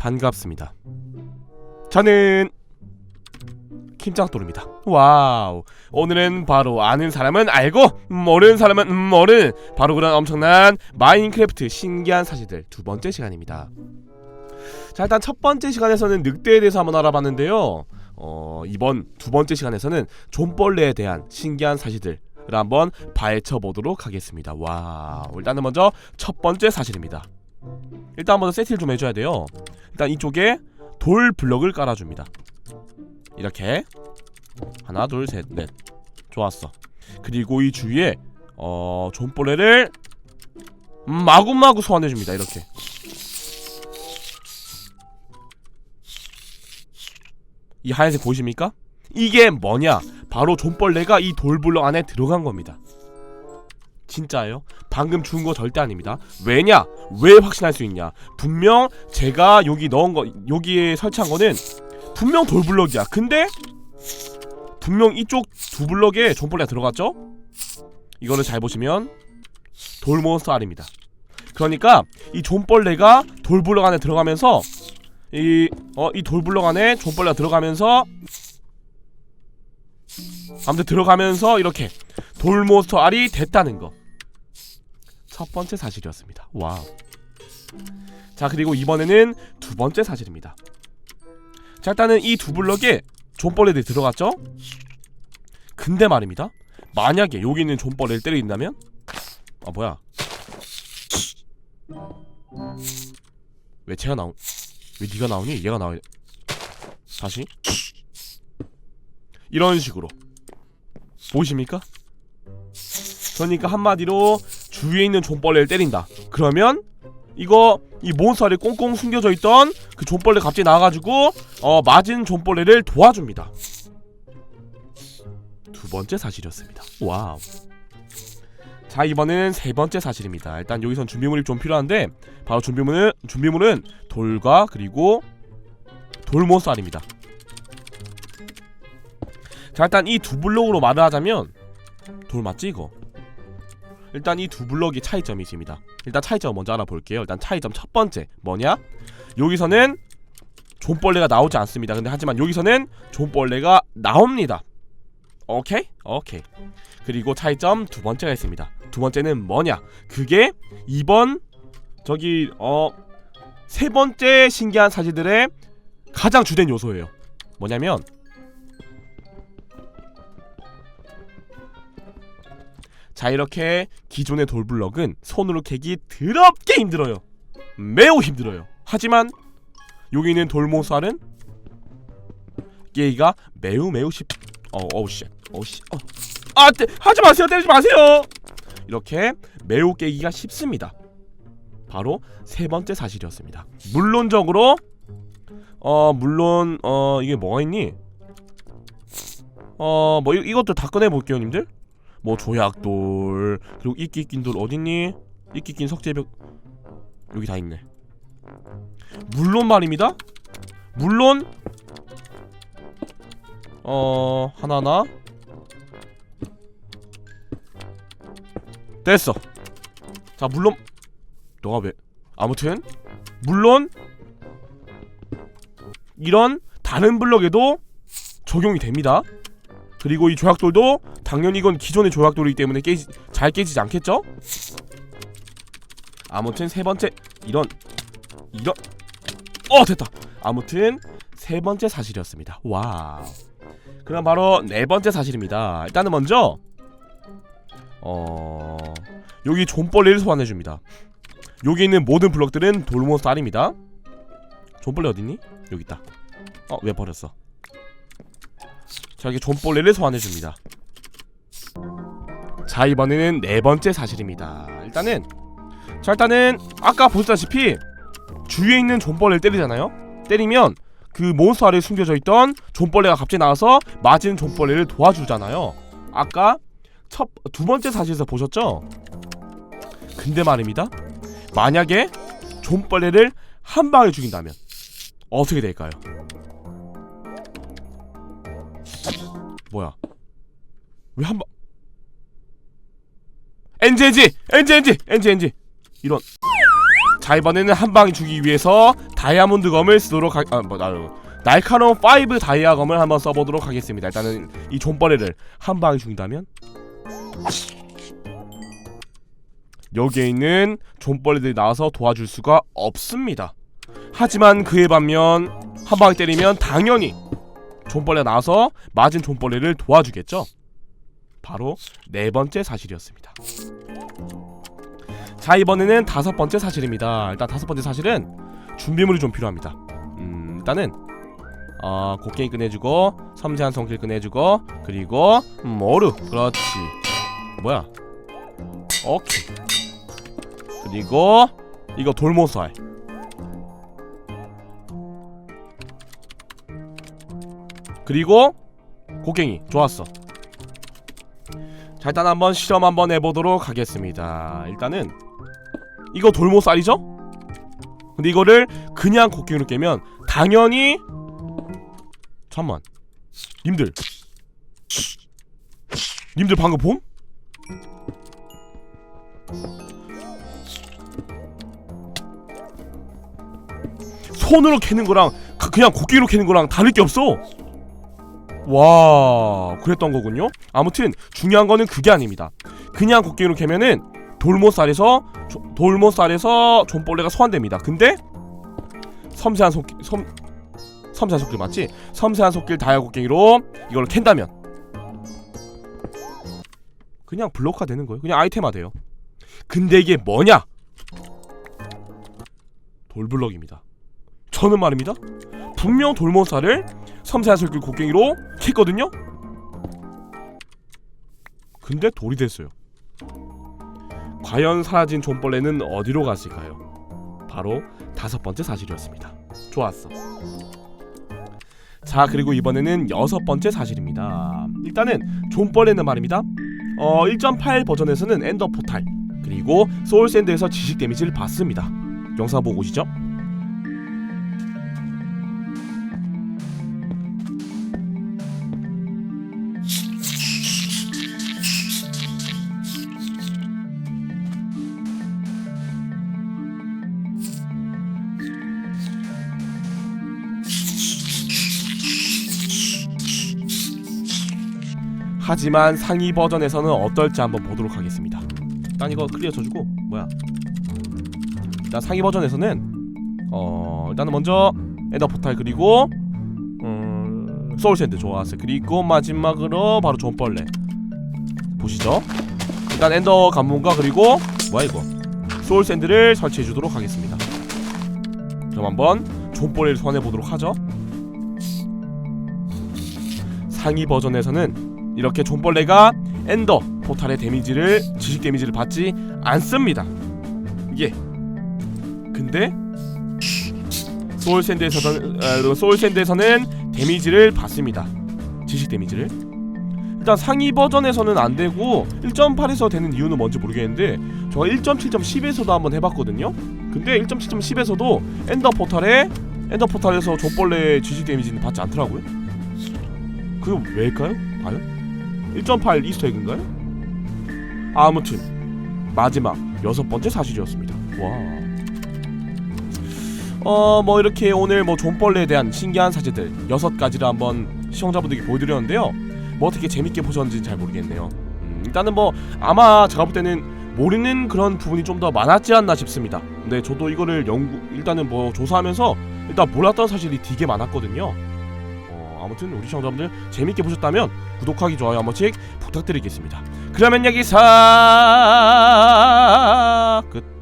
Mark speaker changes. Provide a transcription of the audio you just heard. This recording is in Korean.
Speaker 1: 반갑습니다. 저는 김장도루입니다. 와우. 오늘은 바로 아는 사람은 알고 모르는 사람은 음, 모르는 바로 그런 엄청난 마인크래프트 신기한 사실들 두 번째 시간입니다. 자 일단 첫 번째 시간에서는 늑대에 대해서 한번 알아봤는데요. 어, 이번 두 번째 시간에서는 존벌레에 대한 신기한 사실들을 한번 파헤쳐 보도록 하겠습니다. 와, 일단은 먼저 첫 번째 사실입니다. 일단 먼저 세팅을 좀 해줘야 돼요. 일단 이쪽에 돌 블럭을 깔아줍니다. 이렇게 하나, 둘, 셋, 넷. 좋았어. 그리고 이 주위에 어 존벌레를 마구마구 소환해줍니다. 이렇게. 이 하얀색 보이십니까? 이게 뭐냐? 바로 존벌레가 이 돌블럭 안에 들어간 겁니다. 진짜예요? 방금 죽은 거 절대 아닙니다. 왜냐? 왜 확신할 수 있냐? 분명 제가 여기 넣은 거 여기에 설치한 거는 분명 돌블럭이야. 근데 분명 이쪽 두 블럭에 존벌레가 들어갔죠? 이거를 잘 보시면 돌몬스터 알입니다. 그러니까 이 존벌레가 돌블럭 안에 들어가면서 이 어 이 돌블럭 안에 존벌레가 들어가면서 아무튼 들어가면서 이렇게 돌몬스터 알이 됐다는 거. 첫 번째 사실이었습니다. 와우. 자 그리고 이번에는 두 번째 사실입니다. 자 일단은 이 두 블럭에 존벌레들이 들어갔죠? 근데 말입니다. 만약에 여기 있는 존벌레를 때린다면 아 뭐야? 왜 쟤가 나오? 왜 네가 나오니? 얘가 나와. 다시 이런 식으로 보이십니까? 그러니까 한마디로 주위에 있는 존벌레를 때린다. 그러면 이거 이 몬스터를 꽁꽁 숨겨져 있던 그 존벌레 갑자기 나와가지고 어 맞은 존벌레를 도와줍니다. 두 번째 사실이었습니다. 와우. 자 이번엔 세 번째 사실입니다. 일단 여기선 준비물이 좀 필요한데 바로 준비물은 준비물은 돌과 그리고 돌몬스터입니다. 자 일단 이 두 블록으로 말을 하자면 돌 맞지 이거? 일단 이 두 블럭의 차이점이 있습니다. 일단 차이점 먼저 알아볼게요. 일단 차이점 첫 번째 뭐냐? 여기서는 존벌레가 나오지 않습니다. 근데 하지만 여기서는 존벌레가 나옵니다. 오케이? 오케이. 그리고 차이점 두 번째가 있습니다. 두 번째는 뭐냐? 그게 이번 저기 어 세 번째 신기한 사실들의 가장 주된 요소예요. 뭐냐면 자 이렇게 기존의 돌블럭은 손으로 캐기 더럽게 힘들어요. 매우 힘들어요. 하지만 여기 있는 돌모살은 깨기가 매우 매우 쉽. 어 어우 씨. 어우 씨. 어. 아, 때, 하지 마세요. 때리지 마세요. 이렇게 매우 깨기가 쉽습니다. 바로 세 번째 사실이었습니다. 물론적으로 어 물론 어 이게 뭐가 있니? 어뭐 이것도 다 꺼내 볼게요, 님들. 뭐 조약돌 그리고 이끼 낀 돌 어딨니? 이끼 낀 석재벽 여기 다 있네. 물론 말입니다. 물론 어 하나나 됐어. 자 물론 너가 왜 아무튼 물론 이런 다른 블럭에도 적용이 됩니다. 그리고 이 조약돌도 당연히 이건 기존의 조약돌이기 때문에 깨지, 잘 깨지지 않겠죠? 아무튼 세 번째 이런 이런 어 됐다. 아무튼 세 번째 사실이었습니다. 와우. 그럼 바로 네 번째 사실입니다. 일단은 먼저 어 여기 존벌레를 소환해 줍니다. 여기 있는 모든 블럭들은 돌몬스터 알입니다. 존벌레 어딨니? 여기 있다. 어 왜 버렸어? 자 이렇게 존벌레를 소환해 줍니다. 자 이번에는 네 번째 사실입니다. 일단은 자 일단은 아까 보셨다시피 주위에 있는 존벌레를 때리잖아요. 때리면 그 몬스터 아래에 숨겨져 있던 존벌레가 갑자기 나와서 맞은 존벌레를 도와주잖아요. 아까 첫 두 번째 사실에서 보셨죠? 근데 말입니다. 만약에 존벌레를 한 방에 죽인다면 어떻게 될까요? 뭐야? 왜한 방? 엔지 엔지 엔지 엔지 엔지 엔지. 이런. 자 이번에는 한 방에 주기 위해서 다이아몬드 검을 쓰도록 하... 아, 뭐, 나, 날카로운 5 다이아 검을 한번 써보도록 하겠습니다. 일단은 이 존버레를 한 방에 죽인다면? 여기에 있는 존벌레들이 나와서 도와줄 수가 없습니다. 하지만 그에 반면 한 방에 때리면 당연히 존벌레가 나와서 맞은 존벌레를 도와주겠죠? 바로 네 번째 사실이었습니다. 자 이번에는 다섯 번째 사실입니다. 일단 다섯 번째 사실은 준비물이 좀 필요합니다. 음 일단은 어 곡괭이 꺼내주고 섬세한 손길 꺼내주고 그리고 음, 어루. 그렇지. 뭐야? 오케이 그리고 이거 돌모살 그리고 곡괭이. 좋았어. 자 일단 한번 실험 한번 해보도록 하겠습니다. 일단은 이거 돌모살이죠? 근데 이거를 그냥 곡괭이로 깨면 당연히 잠만. 님들. 님들 방금 봄? 손으로 캐는 거랑 그- 그냥 곡괭이로 캐는 거랑 다를 게 없어 와 그랬던 거군요. 아무튼 중요한 거는 그게 아닙니다. 그냥 곡괭이로 캐면은 돌모살에서 조- 돌모살에서 존벌레가 소환됩니다. 근데 섬세한 손길 섬 섬세한 손길 맞지? 섬세한 손길 다이아 곡괭이로 이걸 캔다면 그냥 블록화 되는 거예요. 그냥 아이템화 돼요. 근데 이게 뭐냐? 돌블럭입니다. 저는 말입니다. 분명 돌모살을 섬세한 손길 곡괭이로 캤거든요 근데 돌이 됐어요 과연 사라진 존벌레는 어디로 갔을까요? 바로 다섯 번째 사실이었습니다. 좋았어. 자 그리고 이번에는 여섯 번째 사실입니다. 일단은 존벌레는 말입니다. 어 1.8 버전에서는 엔더 포탈 그리고 소울샌드에서 지식 데미지를 받습니다. 영상 보고 오시죠. 하지만 상위 버전에서는 어떨지 한번 보도록 하겠습니다. 일단 이거 클리어 쳐주고 뭐야? 일단 상위 버전에서는 어 일단은 먼저 엔더 포탈 그리고 음, 소울샌드 좋았어요. 그리고 마지막으로 바로 존벌레 보시죠. 일단 엔더 관문과 그리고 뭐야 이거 소울샌드를 설치해 주도록 하겠습니다. 그럼 한번 존벌레를 소환해 보도록 하죠. 상위 버전에서는 이렇게 존벌레가 엔더 포탈의 데미지를 지식 데미지를 받지 않습니다. 예. 근데 소울 샌드에서는 어, 소울 샌드에서는 데미지를 받습니다. 지식 데미지를. 일단 상위 버전에서는 안 되고 1.8에서 되는 이유는 뭔지 모르겠는데 저 1.7.10에서도 한번 해봤거든요. 근데 1.7.10에서도 엔더 포탈에 엔더 포탈에서 존벌레 지식 데미지는 받지 않더라고요. 그게 왜일까요? 과연? 1.8 이스터에그인가요? 아무튼 마지막 여섯 번째 사실이었습니다. 와. 어, 뭐 이렇게 오늘 뭐 존벌레에 대한 신기한 사실들 여섯 가지를 한번 시청자분들께 보여드렸는데요. 뭐 어떻게 재밌게 보셨는지는 잘 모르겠네요. 음, 일단은 뭐 아마 제가 볼 때는 모르는 그런 부분이 좀 더 많았지 않나 싶습니다. 근데 저도 이거를 연구 일단은 뭐 조사하면서 일단 몰랐던 사실이 되게 많았거든요. 어, 아무튼 우리 시청자분들 재밌게 보셨다면 구독하기 좋아요 한 번씩 부탁드리겠습니다. 그러면 여기서 끝.